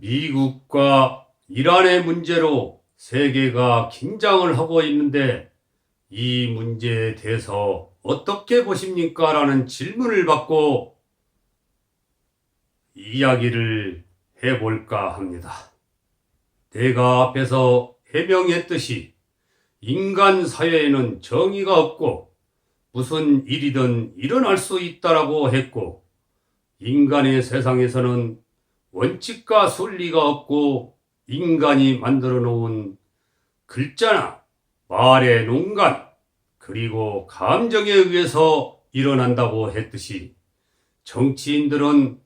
미국과 이란의 문제로 세계가 긴장을 하고 있는데 이 문제에 대해서 어떻게 보십니까? 라는 질문을 받고 이야기를 해볼까 합니다. 내가 앞에서 해명했듯이 인간 사회에는 정의가 없고 무슨 일이든 일어날 수 있다라고 했고 인간의 세상에서는 원칙과 순리가 없고 인간이 만들어 놓은 글자나 말의 농간 그리고 감정에 의해서 일어난다고 했듯이 정치인들은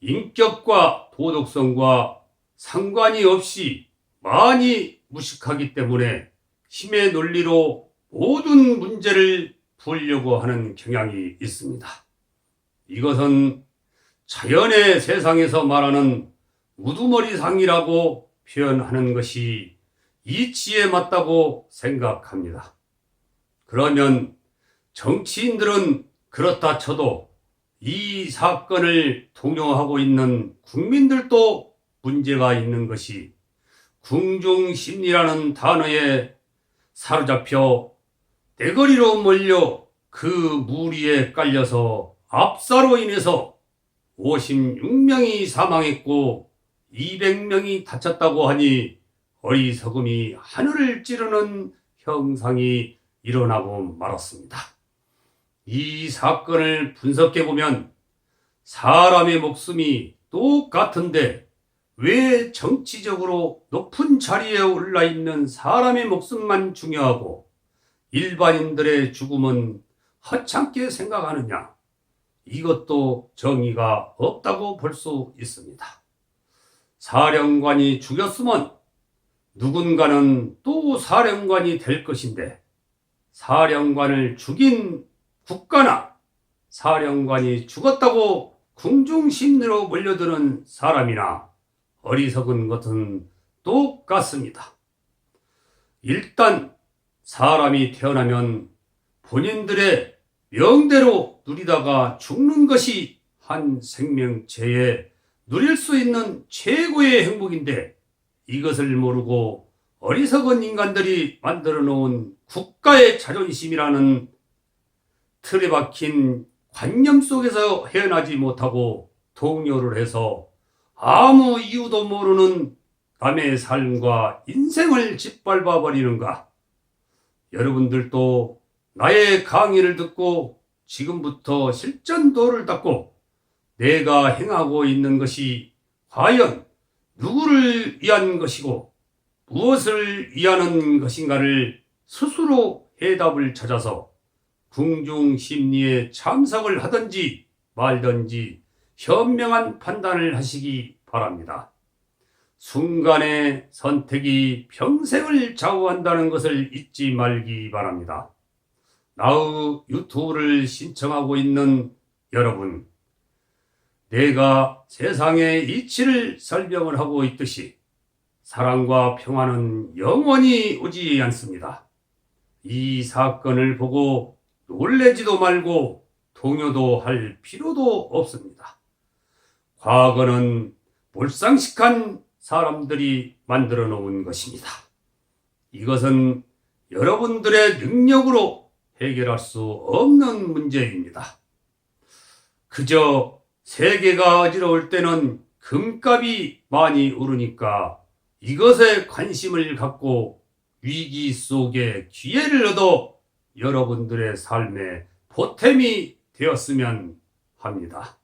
인격과 도덕성과 상관이 없이 많이 무식하기 때문에 힘의 논리로 모든 문제를 풀려고 하는 경향이 있습니다. 이것은 자연의 세상에서 말하는 우두머리상이라고 표현하는 것이 이치에 맞다고 생각합니다. 그러면 정치인들은 그렇다 쳐도 이 사건을 동요하고 있는 국민들도 문제가 있는 것이 궁중심리라는 단어에 사로잡혀 대거리로 몰려 그 무리에 깔려서 압사로 인해서 56명이 사망했고 200명이 다쳤다고 하니 어리석음이 하늘을 찌르는 형상이 일어나고 말았습니다. 이 사건을 분석해 보면 사람의 목숨이 똑같은데 왜 정치적으로 높은 자리에 올라 있는 사람의 목숨만 중요하고 일반인들의 죽음은 허창게 생각하느냐? 이것도 정의가 없다고 볼 수 있습니다. 사령관이 죽였으면 누군가는 또 사령관이 될 것인데 사령관을 죽인 국가나 사령관이 죽었다고 궁중심리로 몰려드는 사람이나 어리석은 것은 똑같습니다. 일단 사람이 태어나면 본인들의 명대로 누리다가 죽는 것이 한 생명체에 누릴 수 있는 최고의 행복인데 이것을 모르고 어리석은 인간들이 만들어 놓은 국가의 자존심이라는 틀에 박힌 관념 속에서 헤어나지 못하고 동요를 해서 아무 이유도 모르는 남의 삶과 인생을 짓밟아 버리는가? 여러분들도 나의 강의를 듣고 지금부터 실전도를 닦고 내가 행하고 있는 것이 과연 누구를 위한 것이고 무엇을 위하는 것인가를 스스로 해답을 찾아서 궁중 심리에 참석을 하든지 말든지 현명한 판단을 하시기 바랍니다. 순간의 선택이 평생을 좌우한다는 것을 잊지 말기 바랍니다. 나의 유튜브를 신청하고 있는 여러분, 내가 세상의 이치를 설명을 하고 있듯이 사랑과 평화는 영원히 오지 않습니다. 이 사건을 보고 놀래지도 말고 동요도 할 필요도 없습니다. 과거는 몰상식한 사람들이 만들어 놓은 것입니다. 이것은 여러분들의 능력으로 해결할 수 없는 문제입니다. 그저 세계가 어지러울 때는 금값이 많이 오르니까 이것에 관심을 갖고 위기 속에 기회를 얻어 여러분들의 삶에 보탬이 되었으면 합니다.